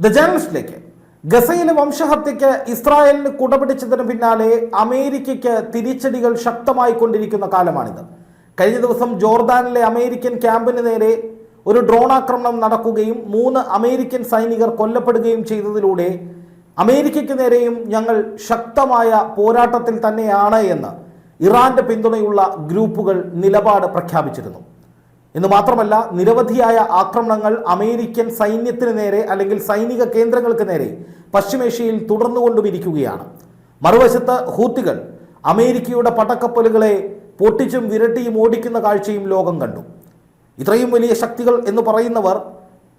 The ജേണലിസ്റ്റിലേക്ക്. ഗസയിലെ വംശഹത്യയ്ക്ക് ഇസ്രായേലിന് കുടപിടിച്ചതിന് പിന്നാലെ അമേരിക്കയ്ക്ക് തിരിച്ചടികൾ ശക്തമായി കൊണ്ടിരിക്കുന്ന കാലമാണിത്. കഴിഞ്ഞ ദിവസം ജോർദാനിലെ അമേരിക്കൻ ക്യാമ്പിന് നേരെ ഒരു ഡ്രോൺ ആക്രമണം നടക്കുകയും മൂന്ന് അമേരിക്കൻ സൈനികർ കൊല്ലപ്പെടുകയും ചെയ്തതിലൂടെ അമേരിക്കയ്ക്ക് നേരെയും ഞങ്ങൾ ശക്തമായ പോരാട്ടത്തിൽ തന്നെയാണ് എന്ന് ഇറാന്റെ പിന്തുണയുള്ള ഗ്രൂപ്പുകൾ നിലപാട് പ്രഖ്യാപിച്ചിരുന്നു. എന്ന് മാത്രമല്ല നിരവധിയായ ആക്രമണങ്ങൾ അമേരിക്കൻ സൈന്യത്തിന് നേരെ അല്ലെങ്കിൽ സൈനിക കേന്ദ്രങ്ങൾക്ക് നേരെ പശ്ചിമേഷ്യയിൽ തുടർന്നുകൊണ്ടുമിരിക്കുകയാണ്. മറുവശത്ത് ഹൂത്തികൾ അമേരിക്കയുടെ പടക്കപ്പലുകളെ പൊട്ടിച്ചും വിരട്ടിയും ഓടിക്കുന്ന കാഴ്ചയും ലോകം കണ്ടു. ഇത്രയും വലിയ ശക്തികൾ എന്ന് പറയുന്നവർ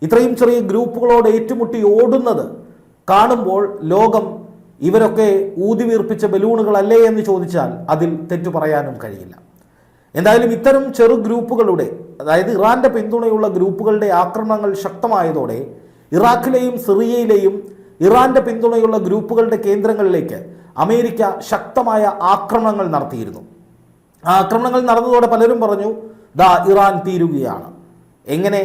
ഇത്രയും ചെറിയ ഗ്രൂപ്പുകളോട് ഏറ്റുമുട്ടി ഓടുന്നത് കാണുമ്പോൾ ലോകം ഇവരൊക്കെ ഊതിവീർപ്പിച്ച ബലൂണുകളല്ലേ എന്ന് ചോദിച്ചാൽ അതിൽ തെറ്റു പറയാനും കഴിയില്ല. എന്തായാലും ഇത്തരം ചെറു ഗ്രൂപ്പുകളുടെ അതായത് ഇറാന്റെ പിന്തുണയുള്ള ഗ്രൂപ്പുകളുടെ ആക്രമണങ്ങൾ ശക്തമായതോടെ ഇറാഖിലെയും സിറിയയിലെയും ഇറാന്റെ പിന്തുണയുള്ള ഗ്രൂപ്പുകളുടെ കേന്ദ്രങ്ങളിലേക്ക് അമേരിക്ക ശക്തമായ ആക്രമണങ്ങൾ നടത്തിയിരുന്നു. ആ ആക്രമണങ്ങൾ നടന്നതോടെ പലരും പറഞ്ഞു ദാ ഇറാൻ തീരുകയാണ്. എങ്ങനെ?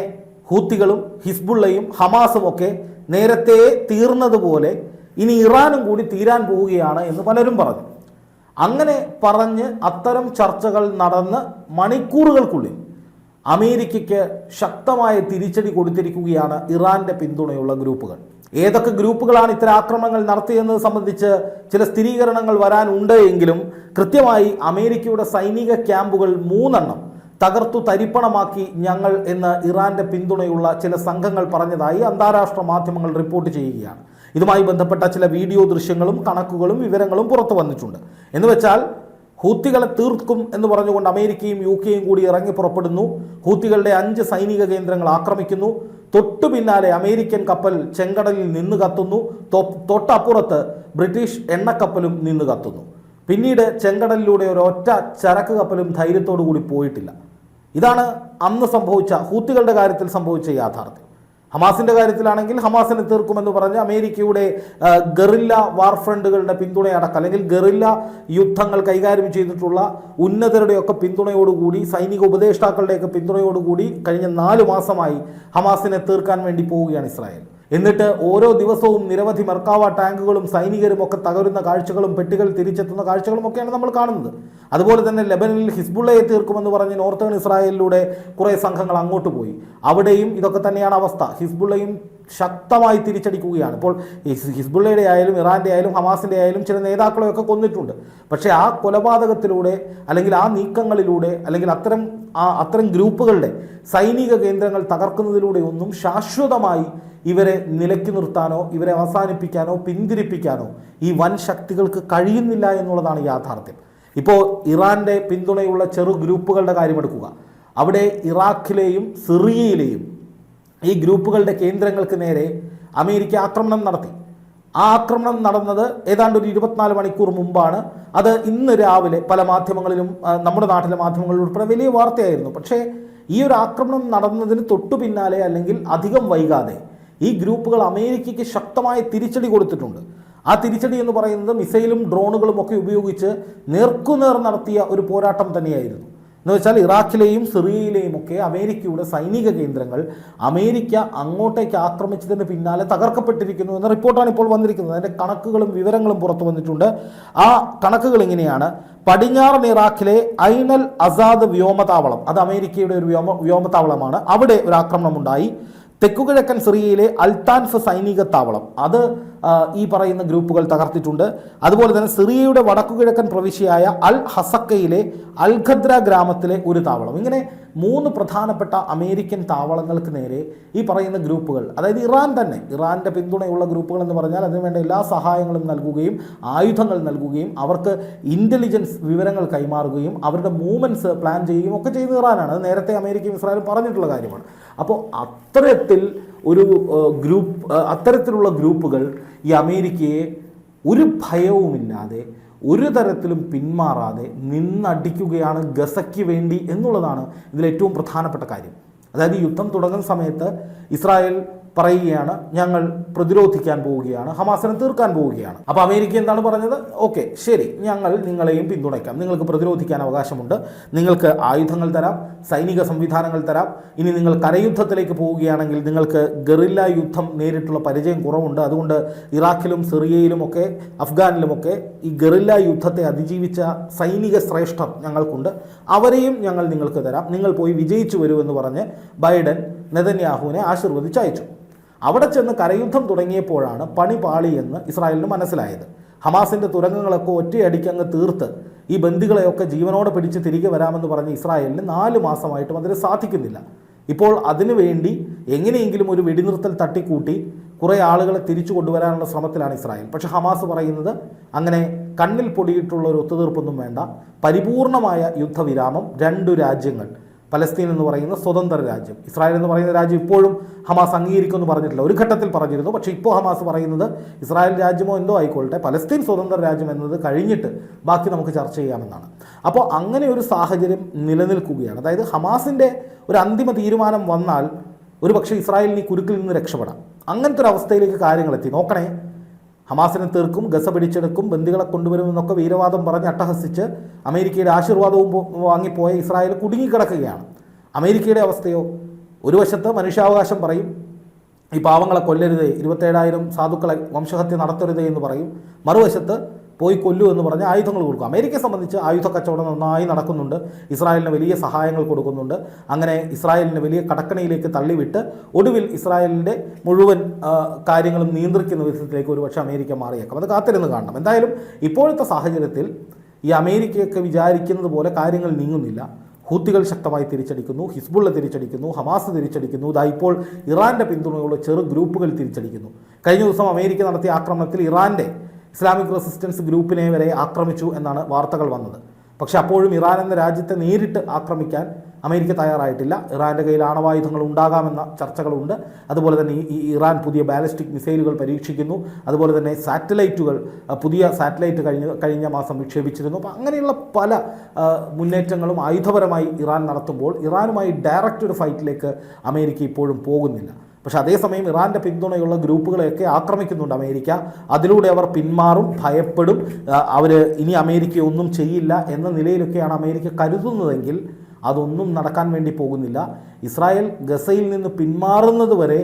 ഹൂത്തികളും ഹിസ്ബുള്ളയും ഹമാസും ഒക്കെ നേരത്തെ തീർന്നതുപോലെ ഇനി ഇറാനും കൂടി തീരാൻ പോവുകയാണ് എന്ന് പലരും പറഞ്ഞു. അങ്ങനെ പറഞ്ഞ് അത്തരം ചർച്ചകൾ നടന്ന് മണിക്കൂറുകൾക്കുള്ളിൽ അമേരിക്കയ്ക്ക് ശക്തമായ തിരിച്ചടി കൊടുത്തിരിക്കുകയാണ് ഇറാന്റെ പിന്തുണയുള്ള ഗ്രൂപ്പുകൾ. ഏതൊക്കെ ഗ്രൂപ്പുകളാണ് ഇത്തരം ആക്രമണങ്ങൾ നടത്തിയെന്നത് സംബന്ധിച്ച് ചില സ്ഥിരീകരണങ്ങൾ വരാനുണ്ട് എങ്കിലും കൃത്യമായി അമേരിക്കയുടെ സൈനിക ക്യാമ്പുകൾ മൂന്നെണ്ണം തകർത്തു തരിപ്പണമാക്കി ഞങ്ങൾ എന്ന് ഇറാന്റെ പിന്തുണയുള്ള ചില സംഘങ്ങൾ പറഞ്ഞതായി അന്താരാഷ്ട്ര മാധ്യമങ്ങൾ റിപ്പോർട്ട് ചെയ്യുകയാണ്. ഇതുമായി ബന്ധപ്പെട്ട ചില വീഡിയോ ദൃശ്യങ്ങളും കണക്കുകളും വിവരങ്ങളും പുറത്തു വന്നിട്ടുണ്ട്. എന്ന് വെച്ചാൽ ഹൂത്തികളെ തീർക്കും എന്ന് പറഞ്ഞുകൊണ്ട് അമേരിക്കയും യു കെയും കൂടി ഇറങ്ങി പുറപ്പെടുന്നു. ഹൂത്തികളുടെ അഞ്ച് സൈനിക കേന്ദ്രങ്ങൾ ആക്രമിക്കുന്നു. തൊട്ടു പിന്നാലെ അമേരിക്കൻ കപ്പൽ ചെങ്കടലിൽ നിന്ന് കത്തുന്നു. തൊട്ടപ്പുറത്ത് ബ്രിട്ടീഷ് എണ്ണക്കപ്പലും നിന്ന് കത്തുന്നു. പിന്നീട് ചെങ്കടലിലൂടെ ഒരു ഒറ്റ ചരക്ക് കപ്പലും ധൈര്യത്തോടു കൂടി പോയിട്ടില്ല. ഇതാണ് അന്ന് സംഭവിച്ച ഹൂത്തികളുടെ കാര്യത്തിൽ സംഭവിച്ച യാഥാർത്ഥ്യം. ഹമാസിന്റെ കാര്യത്തിലാണെങ്കിൽ ഹമാസിനെ തീർക്കുമെന്ന് പറഞ്ഞ് അമേരിക്കയുടെ ഗറില്ല ഗറില്ല വാർഫ്രണ്ടുകളുടെ പിന്തുണയടക്കം അല്ലെങ്കിൽ ഗറില്ല യുദ്ധങ്ങൾ കൈകാര്യം ചെയ്തിട്ടുള്ള ഉന്നതരുടെയൊക്കെ പിന്തുണയോടുകൂടി സൈനിക ഉപദേഷ്ടാക്കളുടെയൊക്കെ പിന്തുണയോടുകൂടി കഴിഞ്ഞ നാല് മാസമായി ഹമാസിനെ തീർക്കാൻ വേണ്ടി പോവുകയാണ് ഇസ്രായേൽ. എന്നിട്ട് ഓരോ ദിവസവും നിരവധി മർക്കാവ ടാങ്കുകളും സൈനികരും ഒക്കെ തകരുന്ന കാഴ്ചകളും പെട്ടികൾ തിരിച്ചെത്തുന്ന കാഴ്ചകളും ഒക്കെയാണ് നമ്മൾ കാണുന്നത്. അതുപോലെ തന്നെ ലെബനനിൽ ഹിസ്ബുള്ളയെ തീർക്കുമെന്ന് പറഞ്ഞ് നോർത്തേൺ ഇസ്രായേലിലൂടെ കുറേ സംഘങ്ങൾ അങ്ങോട്ട് പോയി. അവിടെയും ഇതൊക്കെ തന്നെയാണ് അവസ്ഥ. ഹിസ്ബുള്ളയും ശക്തമായി തിരിച്ചടിക്കുകയാണ്. ഇപ്പോൾ ഹിസ് ഹിസ്ബുള്ളയുടെ ആയാലും ഇറാന്റെ ആയാലും ഹമാസിന്റെ ആയാലും ചില നേതാക്കളെയൊക്കെ കൊന്നിട്ടുണ്ട്. പക്ഷേ ആ കൊലപാതകത്തിലൂടെ അല്ലെങ്കിൽ ആ നീക്കങ്ങളിലൂടെ അല്ലെങ്കിൽ അത്തരം ആ അത്തരം ഗ്രൂപ്പുകളുടെ സൈനിക കേന്ദ്രങ്ങൾ തകർക്കുന്നതിലൂടെ ഒന്നും ശാശ്വതമായി ഇവരെ നിലക്കി നിർത്താനോ ഇവരെ അവസാനിപ്പിക്കാനോ പിന്തിരിപ്പിക്കാനോ ഈ വൻ ശക്തികൾക്ക് കഴിയുന്നില്ല എന്നുള്ളതാണ് യാഥാർത്ഥ്യം. ഇപ്പോൾ ഇറാന്റെ പിന്തുണയുള്ള ചെറു ഗ്രൂപ്പുകളുടെ കാര്യമെടുക്കുക അവിടെ ഇറാഖിലെയും സിറിയയിലെയും ഈ ഗ്രൂപ്പുകളുടെ കേന്ദ്രങ്ങൾക്ക് നേരെ അമേരിക്ക ആക്രമണം നടത്തി. ആ ആക്രമണം നടന്നത് ഏതാണ്ട് ഒരു ഇരുപത്തിനാല് മണിക്കൂർ മുമ്പാണ്. അത് ഇന്ന് രാവിലെ പല മാധ്യമങ്ങളിലും നമ്മുടെ നാട്ടിലെ മാധ്യമങ്ങളിൽ ഉൾപ്പെടെ വലിയ വാർത്തയായിരുന്നു. പക്ഷേ ഈ ഒരു ആക്രമണം നടന്നതിന് തൊട്ടു പിന്നാലെ അല്ലെങ്കിൽ അധികം വൈകാതെ ഈ ഗ്രൂപ്പുകൾ അമേരിക്കയ്ക്ക് ശക്തമായ തിരിച്ചടി കൊടുത്തിട്ടുണ്ട്. ആ തിരിച്ചടി എന്ന് പറയുന്നത് മിസൈലും ഡ്രോണുകളും ഒക്കെ ഉപയോഗിച്ച് നേർക്കുനേർ നടത്തിയ ഒരു പോരാട്ടം തന്നെയായിരുന്നു. എന്ന് വെച്ചാൽ ഇറാഖിലെയും സിറിയയിലെയും ഒക്കെ അമേരിക്കയുടെ സൈനിക കേന്ദ്രങ്ങൾ അമേരിക്ക അങ്ങോട്ടേക്ക് ആക്രമിച്ചതിന് പിന്നാലെ തകർക്കപ്പെട്ടിരിക്കുന്നു എന്ന റിപ്പോർട്ടാണ് ഇപ്പോൾ വന്നിരിക്കുന്നത്. അതിന്റെ കണക്കുകളും വിവരങ്ങളും പുറത്തു വന്നിട്ടുണ്ട്. ആ കണക്കുകൾ ഇങ്ങനെയാണ്. പടിഞ്ഞാറൻ ഇറാഖിലെ ഐനൽ അസാദ് വ്യോമതാവളം അത് അമേരിക്കയുടെ ഒരു വ്യോമ വ്യോമതാവളമാണ്. അവിടെ ഒരു ആക്രമണം ഉണ്ടായി തെക്കുകിഴക്കൻ സിറിയയിലെ അൽത്താൻഫ് സൈനിക താവളം അത് ഈ പറയുന്ന ഗ്രൂപ്പുകൾ തകർത്തിട്ടുണ്ട്. അതുപോലെ തന്നെ സിറിയയുടെ വടക്കുകിഴക്കൻ പ്രവിശ്യയായ അൽ ഹസക്കയിലെ അൽഖദ്ര ഗ്രാമത്തിലെ ഒരു താവളം. ഇങ്ങനെ മൂന്ന് പ്രധാനപ്പെട്ട അമേരിക്കൻ താവളങ്ങൾക്ക് നേരെ ഈ പറയുന്ന ഗ്രൂപ്പുകൾ അതായത് ഇറാൻ തന്നെ ഇറാന്റെ പിന്തുണയുള്ള ഗ്രൂപ്പുകൾ എന്ന് പറഞ്ഞാൽ അതിനുവേണ്ട എല്ലാ സഹായങ്ങളും നൽകുകയും ആയുധങ്ങൾ നൽകുകയും അവർക്ക് ഇന്റലിജൻസ് വിവരങ്ങൾ കൈമാറുകയും അവരുടെ മൂവ്മെന്റ്സ് പ്ലാൻ ചെയ്യുകയും ഒക്കെ ചെയ്യുന്ന ഇറാനാണ്. അത് നേരത്തെ അമേരിക്കയും ഇസ്രായേലും പറഞ്ഞിട്ടുള്ള കാര്യമാണ്. അപ്പോൾ അത്തരത്തിൽ ഒരു ഗ്രൂപ്പ് അത്തരത്തിലുള്ള ഗ്രൂപ്പുകൾ ഈ അമേരിക്കയെ ഒരു ഭയവുമില്ലാതെ ഒരു തരത്തിലും പിന്മാറാതെ നിന്നടിക്കുകയാണ് ഗസയ്ക്ക് വേണ്ടി എന്നുള്ളതാണ് ഇതിലേറ്റവും പ്രധാനപ്പെട്ട കാര്യം. അതായത് യുദ്ധം തുടങ്ങുന്ന സമയത്ത് ഇസ്രായേൽ പറയുകയാണ് ഞങ്ങൾ പ്രതിരോധിക്കാൻ പോവുകയാണ് ഹമാസിനെ തീർക്കാൻ പോവുകയാണ്. അപ്പോൾ അമേരിക്ക എന്താണ് പറഞ്ഞത്? ഓക്കെ ശരി ഞങ്ങൾ നിങ്ങളെയും പിന്തുണയ്ക്കാം. നിങ്ങൾക്ക് പ്രതിരോധിക്കാൻ അവകാശമുണ്ട്. നിങ്ങൾക്ക് ആയുധങ്ങൾ തരാം. സൈനിക സംവിധാനങ്ങൾ തരാം. ഇനി നിങ്ങൾ കരയുദ്ധത്തിലേക്ക് പോവുകയാണെങ്കിൽ നിങ്ങൾക്ക് ഗറില്ല യുദ്ധം നേരിട്ടുള്ള പരിചയം കുറവുണ്ട്. അതുകൊണ്ട് ഇറാഖിലും സിറിയയിലുമൊക്കെ അഫ്ഗാനിലുമൊക്കെ ഈ ഗറില്ല യുദ്ധത്തെ അതിജീവിച്ച സൈനിക ശ്രേഷ്ഠം ഞങ്ങൾക്കുണ്ട്. അവരെയും ഞങ്ങൾ നിങ്ങൾക്ക് തരാം. നിങ്ങൾ പോയി വിജയിച്ചു വരുമെന്ന് പറഞ്ഞ് ബൈഡൻ നെതന്യാഹുവിനെ ആശീർവദിച്ച് അയച്ചു. അവിടെ ചെന്ന് കരയുദ്ധം തുടങ്ങിയപ്പോഴാണ് പണി പാളിയെന്ന് ഇസ്രായേലിന് മനസ്സിലായത്. ഹമാസിന്റെ തുരങ്കങ്ങളൊക്കെ ഒറ്റയടിക്ക് അങ്ങ് തീർത്ത് ഈ ബന്ദികളെയൊക്കെ ജീവനോടെ പിടിച്ച് തിരികെ വരാമെന്ന് പറഞ്ഞ് ഇസ്രായേലിന് നാല് മാസമായിട്ടും അതിന് സാധിക്കുന്നില്ല. ഇപ്പോൾ അതിനുവേണ്ടി എങ്ങനെയെങ്കിലും ഒരു വെടിനിർത്തൽ തട്ടിക്കൂട്ടി കുറേ ആളുകളെ തിരിച്ചു കൊണ്ടുവരാനുള്ള ശ്രമത്തിലാണ് ഇസ്രായേൽ. പക്ഷേ ഹമാസ് പറയുന്നത് അങ്ങനെ കണ്ണിൽ പൊടിയിട്ടുള്ള ഒരു ഒത്തുതീർപ്പൊന്നും വേണ്ട. പരിപൂർണമായ യുദ്ധവിരാമം രണ്ടു രാജ്യങ്ങൾ പലസ്തീൻ എന്ന് പറയുന്ന സ്വതന്ത്ര രാജ്യം. ഇസ്രായേൽ എന്ന് പറയുന്ന രാജ്യം ഇപ്പോഴും ഹമാസ് അംഗീകരിക്കുമെന്ന് പറഞ്ഞിട്ടില്ല. ഒരു ഘട്ടത്തിൽ പറഞ്ഞിരുന്നു. പക്ഷേ ഇപ്പോൾ ഹമാസ് പറയുന്നത് ഇസ്രായേൽ രാജ്യമോ എന്തോ ആയിക്കോട്ടെ പലസ്തീൻ സ്വതന്ത്ര രാജ്യം എന്നത് കഴിഞ്ഞിട്ട് ബാക്കി നമുക്ക് ചർച്ച ചെയ്യാമെന്നാണ്. അപ്പോൾ അങ്ങനെ ഒരു സാഹചര്യം നിലനിൽക്കുകയാണ്. അതായത് ഹമാസിന്റെ ഒരു അന്തിമ തീരുമാനം വന്നാൽ ഒരു പക്ഷേ ഇസ്രായേലിന് ഈ കുരുക്കിൽ നിന്ന് രക്ഷപ്പെടാം. അങ്ങനത്തെ ഒരു അവസ്ഥയിലേക്ക് കാര്യങ്ങളെത്തി. നോക്കണേ ഹമാസിനെ തീർക്കും ഗസ പിടിച്ചെടുക്കും ബന്ദികളെ കൊണ്ടുവരുമെന്നൊക്കെ വീരവാദം പറഞ്ഞ് അട്ടഹസിച്ച് അമേരിക്കയുടെ ആശീർവാദവും വാങ്ങിപ്പോയ ഇസ്രായേൽ കുടുങ്ങിക്കിടക്കുകയാണ്. അമേരിക്കയുടെ അവസ്ഥയോ? ഒരു വശത്ത് മനുഷ്യാവകാശം പറയും ഈ പാവങ്ങളെ കൊല്ലരുതേ ഇരുപത്തേഴായിരം സാധുക്കളെ വംശഹത്യ നടത്തരുതേ എന്ന് പറയും. മറുവശത്ത് പോയി കൊല്ലു എന്ന് പറഞ്ഞ് ആയുധങ്ങൾ കൊടുക്കും. അമേരിക്കയെ സംബന്ധിച്ച് ആയുധ കച്ചവടം നന്നായി നടക്കുന്നുണ്ട്. ഇസ്രായേലിന് വലിയ സഹായങ്ങൾ കൊടുക്കുന്നുണ്ട്. അങ്ങനെ ഇസ്രായേലിനെ വലിയ കടക്കണിയിലേക്ക് തള്ളിവിട്ട് ഒടുവിൽ ഇസ്രായേലിന്റെ മുഴുവൻ കാര്യങ്ങളും നിയന്ത്രിക്കുന്ന വിധത്തിലേക്ക് ഒരുപക്ഷെ അമേരിക്ക മാറിയേക്കാം. അത് കാത്തിരുന്ന് കാണണം. എന്തായാലും ഇപ്പോഴത്തെ സാഹചര്യത്തിൽ ഈ അമേരിക്കയൊക്കെ വിചാരിക്കുന്നത് പോലെ കാര്യങ്ങൾ നീങ്ങുന്നില്ല. ഹൂത്തികൾ ശക്തമായി തിരിച്ചടിക്കുന്നു ഹിസ്ബുള്ള തിരിച്ചടിക്കുന്നു ഹമാസ് തിരിച്ചടിക്കുന്നു. ഇതാ ഇപ്പോൾ ഇറാന്റെ പിന്തുണയുള്ള ചെറു ഗ്രൂപ്പുകൾ തിരിച്ചടിക്കുന്നു. കഴിഞ്ഞ ദിവസം അമേരിക്ക നടത്തിയ ആക്രമണത്തിൽ ഇറാന്റെ ഇസ്ലാമിക് റെസിസ്റ്റൻസ് ഗ്രൂപ്പിനെ വരെ ആക്രമിച്ചു എന്നാണ് വാർത്തകൾ വന്നത്. പക്ഷേ അപ്പോഴും ഇറാൻ എന്ന രാജ്യത്തെ നേരിട്ട് ആക്രമിക്കാൻ അമേരിക്ക തയ്യാറായിട്ടില്ല. ഇറാന്റെ കയ്യിൽ ആണവായുധങ്ങൾ ഉണ്ടാകാമെന്ന ചർച്ചകളുണ്ട്. അതുപോലെ തന്നെ ഈ- ഇറാൻ പുതിയ ബാലിസ്റ്റിക് മിസൈലുകൾ പരീക്ഷിക്കുന്നു. അതുപോലെ തന്നെ സാറ്റലൈറ്റുകൾ പുതിയ സാറ്റലൈറ്റ് കഴിഞ്ഞ കഴിഞ്ഞ മാസം വിക്ഷേപിച്ചിരുന്നു. അപ്പോൾ അങ്ങനെയുള്ള പല മുന്നേറ്റങ്ങളും ആയുധപരമായി ഇറാൻ നടത്തുമ്പോൾ ഇറാനുമായി ഡയറക്റ്റ് ഒരു ഫൈറ്റിലേക്ക് അമേരിക്ക ഇപ്പോഴും പോകുന്നില്ല. പക്ഷെ അതേസമയം ഇറാന്റെ പിന്തുണയുള്ള ഗ്രൂപ്പുകളെയൊക്കെ ആക്രമിക്കുന്നുണ്ട് അമേരിക്ക. അതിലൂടെ അവർ പിന്മാറും ഭയപ്പെടും. അവർ ഇനി അമേരിക്ക ഒന്നും ചെയ്യില്ല എന്ന നിലയിലൊക്കെയാണ് അമേരിക്ക കരുതുന്നതെങ്കിൽ അതൊന്നും നടക്കാൻ വേണ്ടി പോകുന്നില്ല. ഇസ്രായേൽ ഗസയിൽ നിന്ന് പിന്മാറുന്നത് വരെ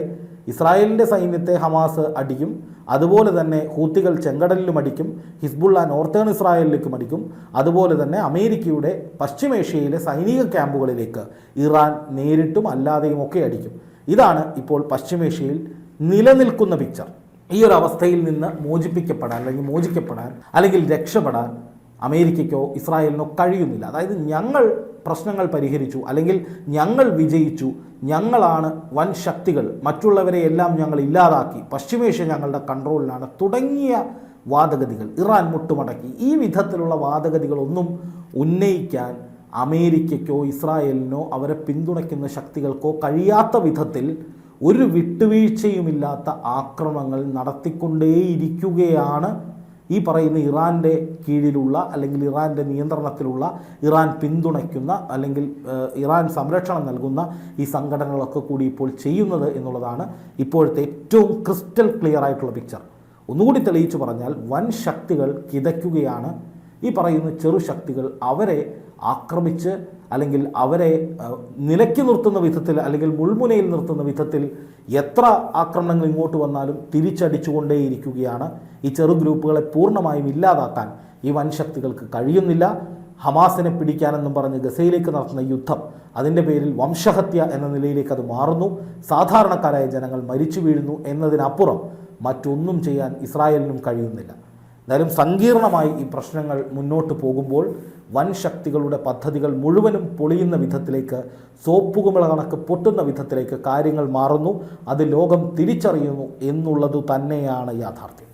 ഇസ്രായേലിന്റെ സൈന്യത്തെ ഹമാസ് അടിക്കും. അതുപോലെ തന്നെ ഹൂത്തികൾ ചെങ്കടലിലും അടിക്കും. ഹിസ്ബുള്ള നോർത്തേൺ ഇസ്രായേലിലേക്കും അടിക്കും. അതുപോലെ തന്നെ അമേരിക്കയുടെ പശ്ചിമേഷ്യയിലെ സൈനിക ക്യാമ്പുകളിലേക്ക് ഇറാൻ നേരിട്ടും അല്ലാതെയും ഒക്കെ അടിക്കും. ഇതാണ് ഇപ്പോൾ പശ്ചിമേഷ്യയിൽ നിലനിൽക്കുന്ന പിക്ചർ ഈ ഒരു അവസ്ഥയിൽ നിന്ന് മോചിപ്പിക്കപ്പെടാൻ അല്ലെങ്കിൽ മോചിക്കപ്പെടാൻ അല്ലെങ്കിൽ രക്ഷപ്പെടാൻ അമേരിക്കയ്ക്കോ ഇസ്രായേലിനോ കഴിയുന്നില്ല. അതായത് ഞങ്ങൾ പ്രശ്നങ്ങൾ പരിഹരിച്ചു അല്ലെങ്കിൽ ഞങ്ങൾ വിജയിച്ചു ഞങ്ങളാണ് വൻ ശക്തികൾ മറ്റുള്ളവരെ എല്ലാം ഞങ്ങൾ ഇല്ലാതാക്കി പശ്ചിമേഷ്യ ഞങ്ങളുടെ കൺട്രോളിലാണ് തുടങ്ങിയ വാദഗതികൾ ഇറാൻ മുട്ടുമടക്കി. ഈ വിധത്തിലുള്ള വാദഗതികളൊന്നും ഉന്നയിക്കാൻ അമേരിക്കയ്ക്കോ ഇസ്രായേലിനോ അവരെ പിന്തുണയ്ക്കുന്ന ശക്തികൾക്കോ കഴിയാത്ത വിധത്തിൽ ഒരു വിട്ടുവീഴ്ചയുമില്ലാത്ത ആക്രമണങ്ങൾ നടത്തിക്കൊണ്ടേയിരിക്കുകയാണ് ഈ പറയുന്ന ഇറാന്റെ കീഴിലുള്ള അല്ലെങ്കിൽ ഇറാന്റെ നിയന്ത്രണത്തിലുള്ള ഇറാൻ പിന്തുണയ്ക്കുന്ന അല്ലെങ്കിൽ ഇറാൻ സംരക്ഷണം നൽകുന്ന ഈ സംഘടനകളൊക്കെ കൂടി ഇപ്പോൾ ചെയ്യുന്നത് എന്നുള്ളതാണ് ഇപ്പോഴത്തെ ഏറ്റവും ക്രിസ്റ്റൽ ക്ലിയർ ആയിട്ടുള്ള പിക്ചർ. ഒന്നുകൂടി തെളിയിച്ചു പറഞ്ഞാൽ വൻ ശക്തികൾ കിതയ്ക്കുകയാണ്. ഈ പറയുന്ന ചെറു ശക്തികൾ അവരെ ആക്രമിച്ച് അല്ലെങ്കിൽ അവരെ നിലയ്ക്ക് നിർത്തുന്ന വിധത്തിൽ അല്ലെങ്കിൽ മുൾമുനയിൽ നിർത്തുന്ന വിധത്തിൽ എത്ര ആക്രമണങ്ങൾ ഇങ്ങോട്ട് വന്നാലും തിരിച്ചടിച്ചുകൊണ്ടേയിരിക്കുകയാണ്. ഈ ചെറു ഗ്രൂപ്പുകളെ പൂർണമായും ഇല്ലാതാക്കാൻ ഈ വൻ ശക്തികൾക്ക് കഴിയുന്നില്ല. ഹമാസിനെ പിടിക്കാനെന്നും പറഞ്ഞ് ഗസയിലേക്ക് നടത്തുന്ന യുദ്ധം അതിന്റെ പേരിൽ വംശഹത്യ എന്ന നിലയിലേക്ക് അത് മാറുന്നു. സാധാരണക്കാരായ ജനങ്ങൾ മരിച്ചു വീഴുന്നു എന്നതിനപ്പുറം മറ്റൊന്നും ചെയ്യാൻ ഇസ്രായേലിനും കഴിയുന്നില്ല. എന്തായാലും സങ്കീർണമായി ഈ പ്രശ്നങ്ങൾ മുന്നോട്ട് പോകുമ്പോൾ വൻ ശക്തികളുടെ പദ്ധതികൾ മുഴുവനും പൊളിയുന്ന വിധത്തിലേക്ക് സോപ്പുകുമിള കണക്ക് പൊട്ടുന്ന വിധത്തിലേക്ക് കാര്യങ്ങൾ മാറുന്നു. അത് ലോകം തിരിച്ചറിയുന്നു എന്നുള്ളത് തന്നെയാണ് യാഥാർത്ഥ്യം.